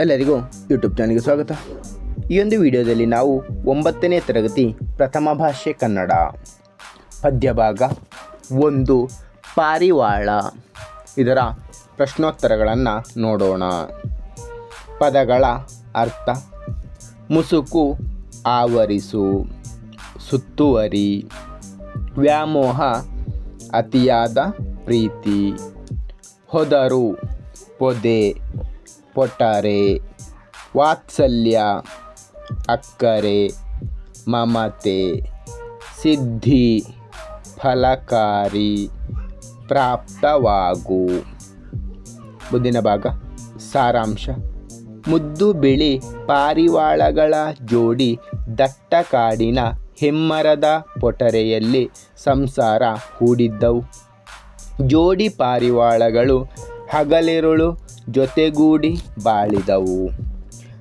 ಎಲ್ಲರಿಗೂ ಯೂಟ್ಯೂಬ್ ಚಾನಲ್ಗೆ ಸ್ವಾಗತ. ಈ ಒಂದು ವಿಡಿಯೋದಲ್ಲಿ ನಾವು ಒಂಬತ್ತನೇ ತರಗತಿ ಪ್ರಥಮ ಭಾಷೆ ಕನ್ನಡ. ಪದ್ಯಭಾಗ ಒಂದು, ಪಾರಿವಾಳ. ಇದರ ಪ್ರಶ್ನೋತ್ತರಗಳನ್ನು ನೋಡೋಣ. ಪದಗಳ ಅರ್ಥ, ಮುಸುಕು ಆವರಿಸು, ಸುತ್ತುವರಿ, ವ್ಯಾಮೋಹ ಅತಿಯಾದ ಪ್ರೀತಿ, ಹೊದರು, ಪೊದೆ. ಪೊಟರೆ ವಾತ್ಸಲ್ಯ, ಅಕ್ಕರೆ, ಮಮತೆ, ಸಿದ್ಧಿ, ಫಲಕಾರಿ ಪ್ರಾಪ್ತವಾಗು. ಮುಂದಿನ ಭಾಗ, ಸಾರಾಂಶ. ಮುದ್ದು ಬಿಳಿ ಪಾರಿವಾಳಗಳ ಜೋಡಿ ದಟ್ಟ ಕಾಡಿನ ಹೆಮ್ಮರದ ಪೊಟರೆಯಲ್ಲಿ ಸಂಸಾರ ಹೂಡಿದ್ದವು. ಜೋಡಿ ಪಾರಿವಾಳಗಳು ಹಗಲಿರುಳು ಜೊತೆಗೂಡಿ ಬಾಳಿದವು.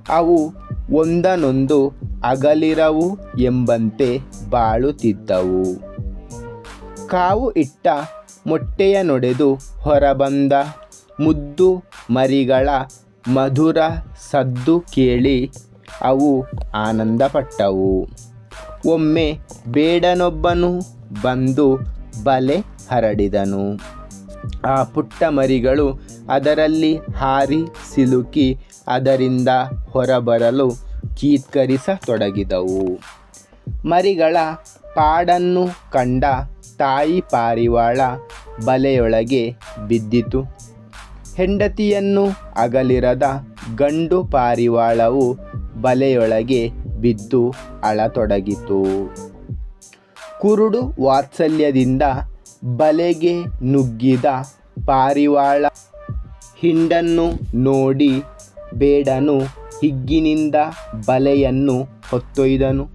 ಅವು ಒಂದನೊಂದು ಅಗಲಿರವು ಎಂಬಂತೆ ಬಾಳುತ್ತಿದ್ದವು. ಕಾವು ಇಟ್ಟ ಮೊಟ್ಟೆಯ ನೊಡೆದು ಹೊರಬಂದ ಮುದ್ದು ಮರಿಗಳ ಮಧುರ ಸದ್ದು ಕೇಳಿ ಅವು ಆನಂದಪಟ್ಟವು. ಒಮ್ಮೆ ಬೇಡನೊಬ್ಬನು ಬಂದು ಬಲೆ ಹರಡಿದನು. ಆ ಪುಟ್ಟ ಮರಿಗಳು ಅದರಲ್ಲಿ ಹಾರಿ ಸಿಲುಕಿ ಅದರಿಂದ ಹೊರಬರಲು ಚೀತ್ಕರಿಸತೊಡಗಿದವು. ಮರಿಗಳ ಪಾಡನ್ನು ಕಂಡ ತಾಯಿ ಪಾರಿವಾಳ ಬಲೆಯೊಳಗೆ ಬಿದ್ದಿತು. ಹೆಂಡತಿಯನ್ನು ಅಗಲಿರದ ಗಂಡು ಪಾರಿವಾಳವು ಬಲೆಯೊಳಗೆ ಬಿದ್ದು ಅಳತೊಡಗಿತು. ಕುರುಡು ವಾತ್ಸಲ್ಯದಿಂದ ಬಲೆಗೆ ನುಗ್ಗಿದ ಪಾರಿವಾಳ ಹಿಂಡನ್ನು ನೋಡಿ ಬೇಡನು, ಹಿಗ್ಗಿನಿಂದ ಬಲೆಯನ್ನು ಹೊತ್ತೊಯ್ದನು.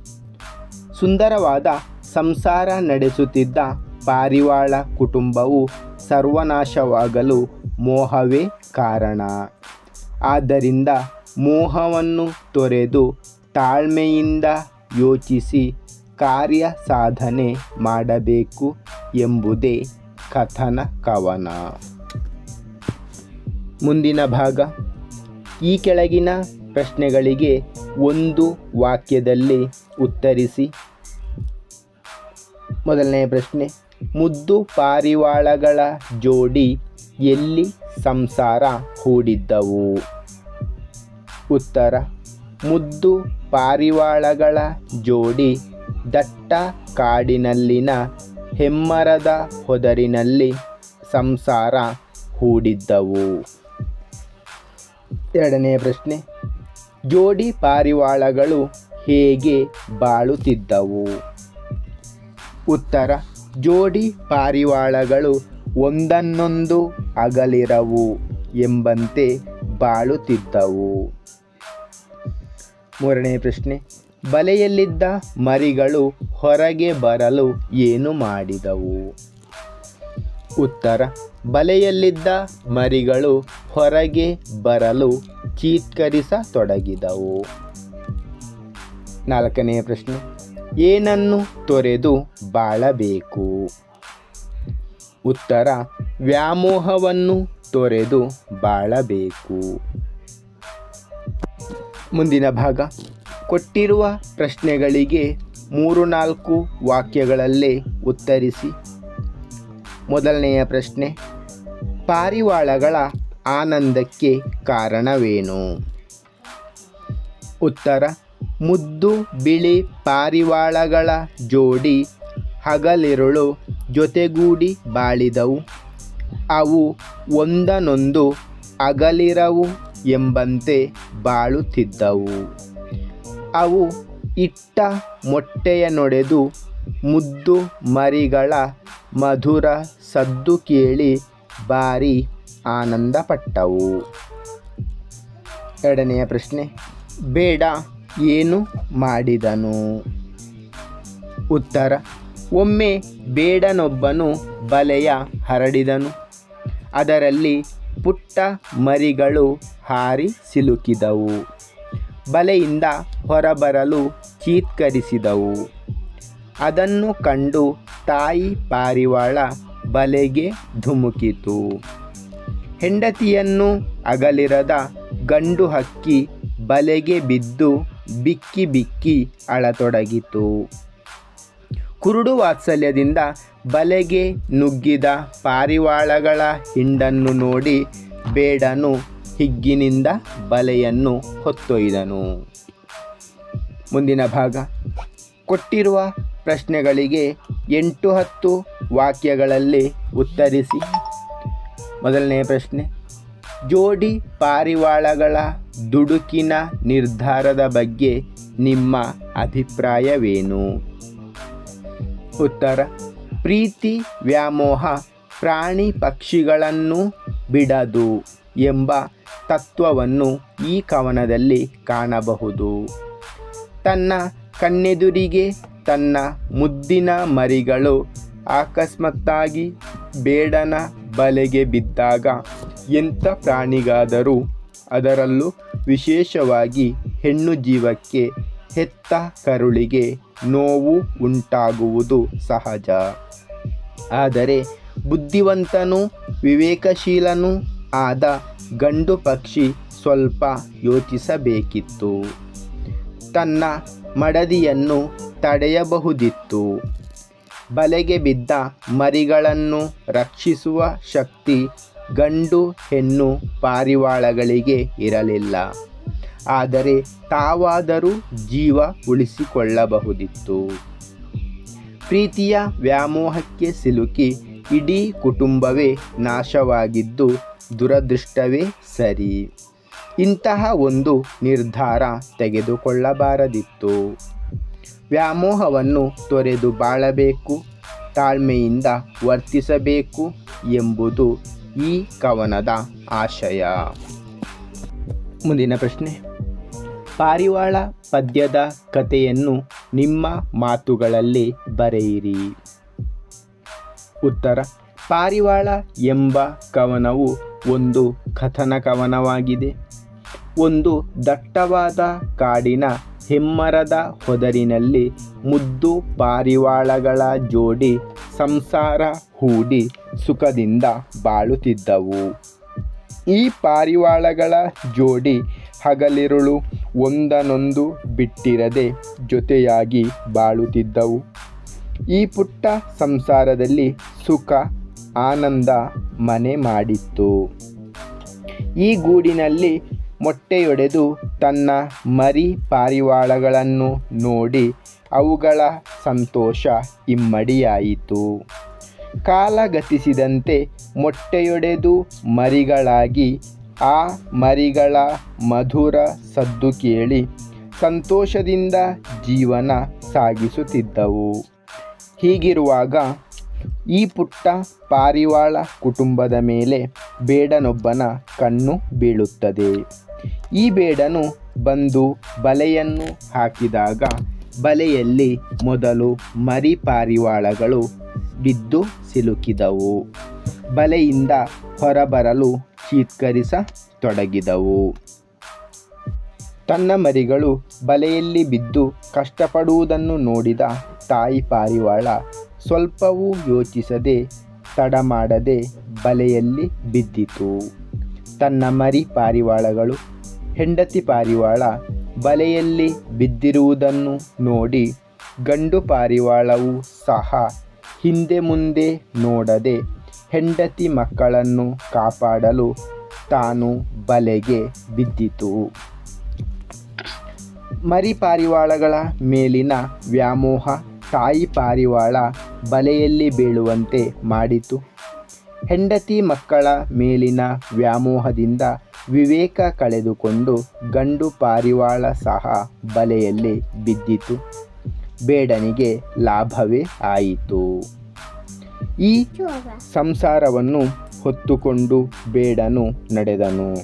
ಸುಂದರವಾದ ಸಂಸಾರ ನಡೆಸುತ್ತಿದ್ದ ಪಾರಿವಾಳ ಕುಟುಂಬವು ಸರ್ವನಾಶವಾಗಲು ಮೋಹವೇ ಕಾರಣ. ಆದ್ದರಿಂದ ಮೋಹವನ್ನು ತೊರೆದು ತಾಳ್ಮೆಯಿಂದ ಯೋಚಿಸಿ ಕಾರ್ಯ ಸಾಧನೆ ಮಾಡಬೇಕು ಎಂಬುದೇ ಕಥನ ಕವನ. ಮುಂದಿನ ಭಾಗ. ಈ ಕೆಳಗಿನ ಪ್ರಶ್ನೆಗಳಿಗೆ ಒಂದು ವಾಕ್ಯದಲ್ಲಿ ಉತ್ತರಿಸಿ. ಮೊದಲನೆಯ ಪ್ರಶ್ನೆ, ಮುದ್ದು ಪಾರಿವಾಳಗಳ ಜೋಡಿ ಎಲ್ಲಿ ಸಂಸಾರ ಹೂಡಿದ್ದವು? ಉತ್ತರ, ಮುದ್ದು ಪಾರಿವಾಳಗಳ ಜೋಡಿ ದಟ್ಟ ಕಾಡಿನಲ್ಲಿನ ಹೆಮ್ಮರದ ಹೊದರಿನಲ್ಲಿ ಸಂಸಾರ ಹೂಡಿದ್ದವು. ಎರಡನೆಯ ಪ್ರಶ್ನೆ. ಜೋಡಿ ಪಾರಿವಾಳಗಳು ಹೇಗೆ ಬಾಳುತ್ತಿದ್ದವು? ಉತ್ತರ, ಜೋಡಿ ಪಾರಿವಾಳಗಳು ಒಂದನ್ನೊಂದು ಅಗಲಿರವು ಎಂಬಂತೆ ಬಾಳುತ್ತಿದ್ದವು. ಮೂರನೇ ಪ್ರಶ್ನೆ, ಬಲೆಯಲ್ಲಿದ್ದ ಮರಿಗಳು ಹೊರಗೆ ಬರಲು ಏನು ಮಾಡಿದವು? ಉತ್ತರ. ಬಲೆಯಲ್ಲಿದ್ದ ಮರಿಗಳು ಹೊರಗೆ ಬರಲು ಚೀತ್ಕರಿಸತೊಡಗಿದವು. ನಾಲ್ಕನೆಯ ಪ್ರಶ್ನೆ. ಏನನ್ನು ತೊರೆದು ಬಾಳಬೇಕು? ಉತ್ತರ. ವ್ಯಾಮೋಹವನ್ನು ತೊರೆದು ಬಾಳಬೇಕು. ಮುಂದಿನ ಭಾಗ. ಕೊಟ್ಟಿರುವ ಪ್ರಶ್ನೆಗಳಿಗೆ ಮೂರು ನಾಲ್ಕು ವಾಕ್ಯಗಳಲ್ಲೇ ಉತ್ತರಿಸಿ ಮೊದಲನೆಯ ಪ್ರಶ್ನೆ, ಪಾರಿವಾಳಗಳ ಆನಂದಕ್ಕೆ ಕಾರಣವೇನು? ಉತ್ತರ, ಮುದ್ದು ಬಿಳಿ ಪಾರಿವಾಳಗಳ ಜೋಡಿ ಹಗಲಿರುಳು ಜೊತೆಗೂಡಿ ಬಾಳಿದವು. ಅವು ಒಂದನೊಂದು ಅಗಲಿರವು ಎಂಬಂತೆ ಬಾಳುತ್ತಿದ್ದವು. ಅವು ಇಟ್ಟ ಮೊಟ್ಟೆಯ ನೊಡೆದು ಮುದ್ದು ಮರಿಗಳ ಮಧುರ ಸದ್ದು ಕೇಳಿ ಭಾರಿ ಆನಂದಪಟ್ಟವು. ಎರಡನೆಯ ಪ್ರಶ್ನೆ, ಬೇಡ, ಏನು ಮಾಡಿದನು? ಉತ್ತರ, ಒಮ್ಮೆ ಬೇಡನೊಬ್ಬನು ಬಲೆಯ ಹರಡಿದನು. ಅದರಲ್ಲಿ ಪುಟ್ಟ ಮರಿಗಳು ಹಾರಿ ಸಿಲುಕಿದವು. ಬಲೆಯಿಂದ ಹೊರಬರಲು ಚೀತ್ಕರಿಸಿದವು. ಅದನ್ನು ಕಂಡು ತಾಯಿ ಪಾರಿವಾಳ ಬಲೆಗೆ ಧುಮುಕಿತು. ಹೆಂಡತಿಯನ್ನು ಅಗಲಿರದ ಗಂಡು ಹಕ್ಕಿ ಬಲೆಗೆ ಬಿದ್ದು ಬಿಕ್ಕಿ ಬಿಕ್ಕಿ ಅಳತೊಡಗಿತು. ಕುರುಡು ವಾತ್ಸಲ್ಯದಿಂದ ಬಲೆಗೆ ನುಗ್ಗಿದ ಪಾರಿವಾಳಗಳ ಹಿಂಡನ್ನು ನೋಡಿ ಬೇಡನು ಹಿಗ್ಗಿನಿಂದ ಬಲೆಯನ್ನು ಹೊತ್ತೊಯ್ದನು. ಮುಂದಿನ ಭಾಗ. ಕೊಟ್ಟಿರುವ ಪ್ರಶ್ನೆಗಳಿಗೆ ಎಂಟು ಹತ್ತು ವಾಕ್ಯಗಳಲ್ಲಿ ಉತ್ತರಿಸಿ. ಮೊದಲನೆಯ ಪ್ರಶ್ನೆ, ಜೋಡಿ ಪಾರಿವಾಳಗಳ ದುಡುಕಿನ ನಿರ್ಧಾರದ ಬಗ್ಗೆ ನಿಮ್ಮ ಅಭಿಪ್ರಾಯವೇನು? ಉತ್ತರ, ಪ್ರೀತಿ ವ್ಯಾಮೋಹ ಪ್ರಾಣಿ ಪಕ್ಷಿಗಳನ್ನು ಬಿಡದು ಎಂಬ ತತ್ವವನ್ನು ಈ ಕವನದಲ್ಲಿ ಕಾಣಬಹುದು. ತನ್ನ ಕಣ್ಣೆದುರಿಗೆ ತನ್ನ ಮುದ್ದಿನ ಮರಿಗಳು ಅಕಸ್ಮಾತ್ತಾಗಿ ಬೇಡನ ಬಲೆಗೆ ಬಿದ್ದಾಗ ಎಂಥ ಪ್ರಾಣಿಗಾದರೂ ಅದರಲ್ಲೂ ವಿಶೇಷವಾಗಿ ಹೆಣ್ಣು ಜೀವಕ್ಕೆ ಹೆತ್ತ ಕರುಳಿಗೆ ನೋವು ಉಂಟಾಗುವುದು ಸಹಜ. ಆದರೆ ಬುದ್ಧಿವಂತನೂ ವಿವೇಕಶೀಲನೂ ಆದ ಗಂಡು ಪಕ್ಷಿ ಸ್ವಲ್ಪ ಯೋಚಿಸಬೇಕಿತ್ತು. ತನ್ನ ಮಡದಿಯನ್ನು ತಡೆಯಬಹುದಿತ್ತು. ಬಲೆಗೆ ಬಿದ್ದ ಮರಿಗಳನ್ನು ರಕ್ಷಿಸುವ ಶಕ್ತಿ ಗಂಡು ಹೆಣ್ಣು ಪಾರಿವಾಳಗಳಿಗೆ ಇರಲಿಲ್ಲ. ಆದರೆ ತಾವಾದರೂ ಜೀವ ಉಳಿಸಿಕೊಳ್ಳಬಹುದಿತ್ತು. ಪ್ರೀತಿಯ ವ್ಯಾಮೋಹಕ್ಕೆ ಸಿಲುಕಿ ಇಡೀ ಕುಟುಂಬವೇ ನಾಶವಾಗಿದ್ದು ದುರದೃಷ್ಟವೇ ಸರಿ. ಇಂತಹ ಒಂದು ನಿರ್ಧಾರ ತೆಗೆದುಕೊಳ್ಳಬಾರದಿತ್ತು. ವ್ಯಾಮೋಹವನ್ನು ತೊರೆದು ಬಾಳಬೇಕು, ತಾಳ್ಮೆಯಿಂದ ವರ್ತಿಸಬೇಕು ಎಂಬುದು ಈ ಕವನದ ಆಶಯ. ಮುಂದಿನ ಪ್ರಶ್ನೆ. ಪಾರಿವಾಳ ಪದ್ಯದ ಕಥೆಯನ್ನು ನಿಮ್ಮ ಮಾತುಗಳಲ್ಲಿ ಬರೆಯಿರಿ. ಉತ್ತರ, ಪಾರಿವಾಳ ಎಂಬ ಕವನವು ಒಂದು ಕಥನ ಕವನವಾಗಿದೆ. ಒಂದು ದಟ್ಟವಾದ ಕಾಡಿನ ಹೆಮ್ಮರದ ಹೊದರಿನಲ್ಲಿ ಮುದ್ದು ಪಾರಿವಾಳಗಳ ಜೋಡಿ ಸಂಸಾರ ಹೂಡಿ ಸುಖದಿಂದ ಬಾಳುತ್ತಿದ್ದವು. ಈ ಪಾರಿವಾಳಗಳ ಜೋಡಿ ಹಗಲಿರುಳು ಒಂದನೊಂದು ಬಿಟ್ಟಿರದೆ ಜೊತೆಯಾಗಿ ಬಾಳುತ್ತಿದ್ದವು. ಈ ಪುಟ್ಟ ಸಂಸಾರದಲ್ಲಿ ಸುಖ, ಆನಂದ ಮನೆ ಮಾಡಿತ್ತು. ಈ ಗೂಡಿನಲ್ಲಿ ಮೊಟ್ಟೆಯೊಡೆದು ತನ್ನ ಮರಿ ಪಾರಿವಾಳಗಳನ್ನು ನೋಡಿ ಅವುಗಳ ಸಂತೋಷ ಇಮ್ಮಡಿಯಾಯಿತು. ಕಾಲ ಗತಿಸಿದಂತೆ ಮೊಟ್ಟೆಯೊಡೆದು ಮರಿಗಳಾಗಿ ಆ ಮರಿಗಳ ಮಧುರ ಸದ್ದು ಕೇಳಿ ಸಂತೋಷದಿಂದ ಜೀವನ ಸಾಗಿಸುತ್ತಿದ್ದವು. ಹೀಗಿರುವಾಗ ಈ ಪುಟ್ಟ ಪಾರಿವಾಳ ಕುಟುಂಬದ ಮೇಲೆ ಬೇಡನೊಬ್ಬನ ಕಣ್ಣು ಬೀಳುತ್ತದೆ. ಈ ಬೇಡನು ಬಂದು ಬಲೆಯನ್ನು ಹಾಕಿದಾಗ ಬಲೆಯಲ್ಲಿ ಮೊದಲು ಮರಿ ಪಾರಿವಾಳಗಳು ಬಿದ್ದು ಸಿಲುಕಿದವು. ಬಲೆಯಿಂದ ಹೊರಬರಲು ಚೀತ್ಕರಿಸತೊಡಗಿದವು. ತನ್ನ ಮರಿಗಳು ಬಲೆಯಲ್ಲಿ ಬಿದ್ದು ಕಷ್ಟಪಡುವುದನ್ನು ನೋಡಿದ ತಾಯಿ ಪಾರಿವಾಳ ಸ್ವಲ್ಪವೂ ಯೋಚಿಸದೆ ತಡ ಮಾಡದೆ ಬಲೆಯಲ್ಲಿ ಬಿದ್ದಿತು. ತನ್ನ ಮರಿ ಪಾರಿವಾಳಗಳು ಹೆಂಡತಿ ಪಾರಿವಾಳ ಬಲೆಯಲ್ಲಿ ಬಿದ್ದಿರುವುದನ್ನು ನೋಡಿ ಗಂಡು ಪಾರಿವಾಳವು ಸಹ ಹಿಂದೆ ಮುಂದೆ ನೋಡದೆ ಹೆಂಡತಿ ಮಕ್ಕಳನ್ನು ಕಾಪಾಡಲು ತಾನು ಬಲೆಗೆ ಬಿದ್ದಿತು. ಮರಿ ಪಾರಿವಾಳಗಳ ಮೇಲಿನ ವ್ಯಾಮೋಹ ತಾಯಿ ಪಾರಿವಾಳ ಬಲೆಯಲ್ಲಿ ಬೀಳುವಂತೆ ಮಾಡಿತು. ಹೆಂಡತಿ ಮಕ್ಕಳ ಮೇಲಿನ ವ್ಯಾಮೋಹದಿಂದ ವಿವೇಕ ಕಳೆದುಕೊಂಡು ಗಂಡು ಪಾರಿವಾಳ ಸಹ ಬಲೆಯಲ್ಲಿ ಬಿದ್ದಿತು. ಬೇಡನಿಗೆ ಲಾಭವೇ ಆಯಿತು. ಈ ಸಂಸಾರವನ್ನು ಹೊತ್ತುಕೊಂಡು ಬೇಡನು ನಡೆದನು.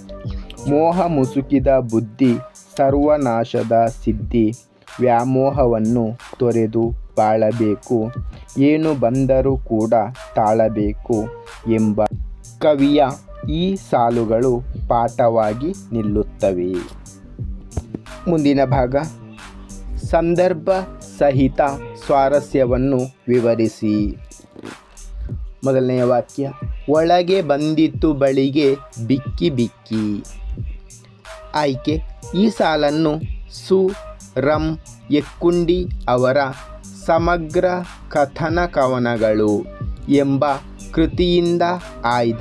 ಮೋಹ ಮುಸುಕಿದ ಬುದ್ಧಿ, ಸರ್ವನಾಶದ ಸಿದ್ಧಿ, ವ್ಯಾಮೋಹವನ್ನು ತೊರೆದು ಬಾಳಬೇಕು. ಏನು ಬಂದರೂ ಕೂಡ ತಾಳಬೇಕು ಎಂಬ ಕವಿಯ ಈ ಸಾಲುಗಳು ಪಾಠವಾಗಿ ನಿಲ್ಲುತ್ತವೆ. ಮುಂದಿನ ಭಾಗ. ಸಂದರ್ಭ ಸಹಿತ ಸ್ವಾರಸ್ಯವನ್ನು ವಿವರಿಸಿ. ಮೊದಲನೆಯ ವಾಕ್ಯ. ಒಳಗೆ ಬಂದಿತ್ತು ಬಳಿಗೆ ಬಿಕ್ಕಿ ಬಿಕ್ಕಿ. ಆಯ್ಕೆ. ಈ ಸಾಲನ್ನು ಸು. ರಂ. ಎಕ್ಕುಂಡಿ ಅವರ ಸಮಗ್ರ ಕಥನ ಕವನಗಳು ಎಂಬ ಕೃತಿಯಿಂದ ಆಯ್ದ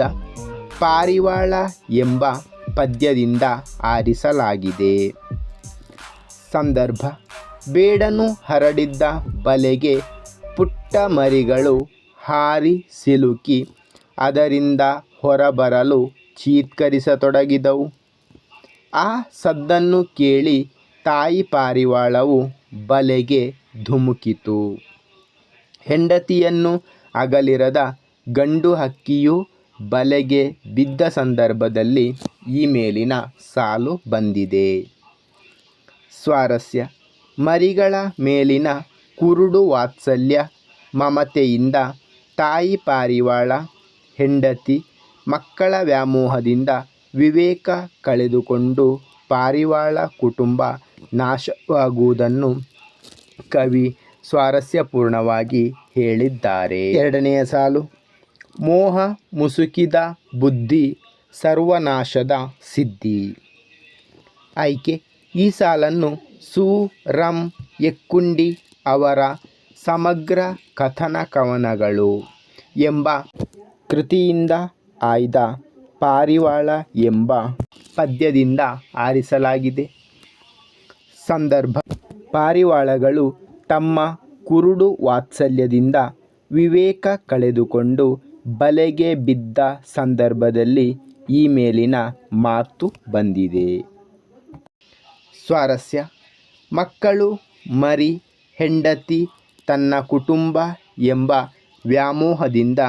ಪಾರಿವಾಳ ಎಂಬ ಪದ್ಯದಿಂದ ಆರಿಸಲಾಗಿದೆ. ಸಂದರ್ಭ. ಬೇಡನು ಹರಡಿದ್ದ ಬಲೆಗೆ ಪುಟ್ಟ ಮರಿಗಳು ಹಾರಿ ಸಿಲುಕಿ ಅದರಿಂದ ಹೊರಬರಲು ಚೀತ್ಕರಿಸತೊಡಗಿದವು. ಆ ಸದ್ದನ್ನು ಕೇಳಿ ತಾಯಿ ಪಾರಿವಾಳವು ಬಲೆಗೆ ಧುಮುಕಿತು. ಹೆಂಡತಿಯನ್ನು ಅಗಲಿರದ ಗಂಡು ಹಕ್ಕಿಯು ಬಲೆಗೆ ಬಿದ್ದ ಸಂದರ್ಭದಲ್ಲಿ ಈ ಮೇಲಿನ ಸಾಲು ಬಂದಿದೆ. ಸ್ವಾರಸ್ಯ. ಮರಿಗಳ ಮೇಲಿನ ಕುರುಡು ವಾತ್ಸಲ್ಯ, ಮಮತೆಯಿಂದ ತಾಯಿ ಪಾರಿವಾಳ, ಹೆಂಡತಿ, ಮಕ್ಕಳ ವ್ಯಾಮೋಹದಿಂದ ವಿವೇಕ ಕಳೆದುಕೊಂಡು ಪಾರಿವಾಳ ಕುಟುಂಬ ನಾಶವಾಗುವುದನ್ನು ಕವಿ ಸ್ವಾರಸ್ಯಪೂರ್ಣವಾಗಿ ಹೇಳಿದ್ದಾರೆ. ಎರಡನೆಯ ಸಾಲು. ಮೋಹ, ಮುಸುಕಿದ ಬುದ್ಧಿ, ಸರ್ವನಾಶದ ಸಿದ್ಧಿ. ಆಯ್ಕೆ, ಈ ಸಾಲನ್ನು ಸು ರಂ ಎಕ್ಕುಂಡಿ ಅವರ ಸಮಗ್ರ ಕಥನ ಕವನಗಳು ಎಂಬ ಕೃತಿಯಿಂದ ಆಯ್ದ ಪಾರಿವಾಳ ಎಂಬ ಪದ್ಯದಿಂದ ಆರಿಸಲಾಗಿದೆ. ಸಂದರ್ಭ, ಪಾರಿವಾಳಗಳು ತಮ್ಮ ಕುರುಡು ವಾತ್ಸಲ್ಯದಿಂದ ವಿವೇಕ ಕಳೆದುಕೊಂಡು ಬಲೆಗೆ ಬಿದ್ದ ಸಂದರ್ಭದಲ್ಲಿ ಈ ಮೇಲಿನ ಮಾತು ಬಂದಿದೆ. ಸ್ವಾರಸ್ಯ, ಮಕ್ಕಳು ಮರಿ ಹೆಂಡತಿ ತನ್ನ ಕುಟುಂಬ ಎಂಬ ವ್ಯಾಮೋಹದಿಂದ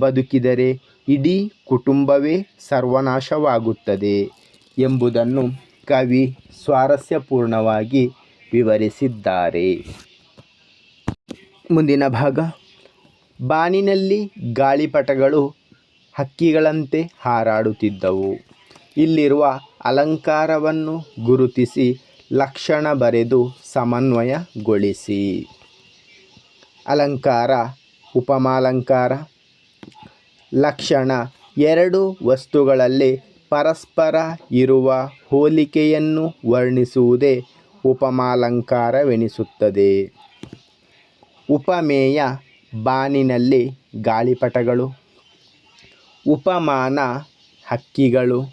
ಬದುಕಿದರೆ ಇಡೀ ಕುಟುಂಬವೇ ಸರ್ವನಾಶವಾಗುತ್ತದೆ ಎಂಬುದನ್ನು ಕವಿ ಸ್ವಾರಸ್ಯಪೂರ್ಣವಾಗಿ ವಿವರಿಸಿದ್ದಾರೆ. ಮುಂದಿನ ಭಾಗ ಬಾನಿನಲ್ಲಿ ಗಾಳಿಪಟಗಳು ಹಕ್ಕಿಗಳಂತೆ ಹಾರಾಡುತ್ತಿದ್ದವು. ಇಲ್ಲಿರುವ ಅಲಂಕಾರವನ್ನು ಗುರುತಿಸಿ ಲಕ್ಷಣ ಬರೆದು ಸಮನ್ವಯಗೊಳಿಸಿ. ಅಲಂಕಾರ, ಉಪಮಾಲಂಕಾರ. ಲಕ್ಷಣ, ಎರಡು ವಸ್ತುಗಳಲ್ಲಿ ಪರಸ್ಪರ ಇರುವ ಹೋಲಿಕೆಯನ್ನು ವರ್ಣಿಸುವುದೇ ಉಪಮಾಲಂಕಾರವೆನಿಸುತ್ತದೆ. ಉಪಮೇಯ ಬಾನಿನಲ್ಲಿ ಗಾಳಿಪಟಗಳು, ಉಪಮಾನ ಹಕ್ಕಿಗಳು,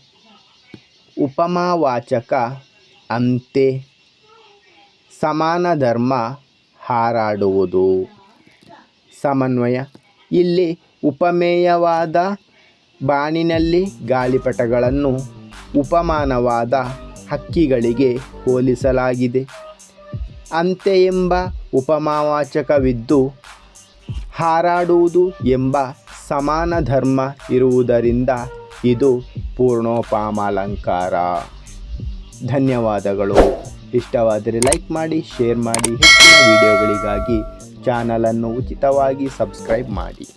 ಉಪಮಾವಾಚಕ ಅಂತೆ ಸಮಾನ ಧರ್ಮ ಹಾರಾಡುವುದು. ಸಮನ್ವಯ, ಇಲ್ಲಿ ಉಪಮೇಯವಾದ ಬಾನಿನಲ್ಲಿ ಗಾಳಿಪಟಗಳನ್ನು ಉಪಮಾನವಾದ ಹಕ್ಕಿಗಳಿಗೆ ಹೋಲಿಸಲಾಗಿದೆ. ಅಂತೆ ಎಂಬ ಉಪಮಾವಾಚಕವಿದ್ದು ಹಾರಾಡುವುದು ಎಂಬ ಸಮಾನ ಧರ್ಮ ಇರುವುದರಿಂದ ಇದು ಪೂರ್ಣೋಪಾಮಾಲಂಕಾರ. ಧನ್ಯವಾದಗಳು. ಇಷ್ಟವಾದರೆ ಲೈಕ್ ಮಾಡಿ, ಶೇರ್ ಮಾಡಿ. ಹೆಚ್ಚಿನ ವಿಡಿಯೋಗಳಿಗಾಗಿ ಚಾನಲನ್ನು ಉಚಿತವಾಗಿ ಸಬ್ಸ್ಕ್ರೈಬ್ ಮಾಡಿ.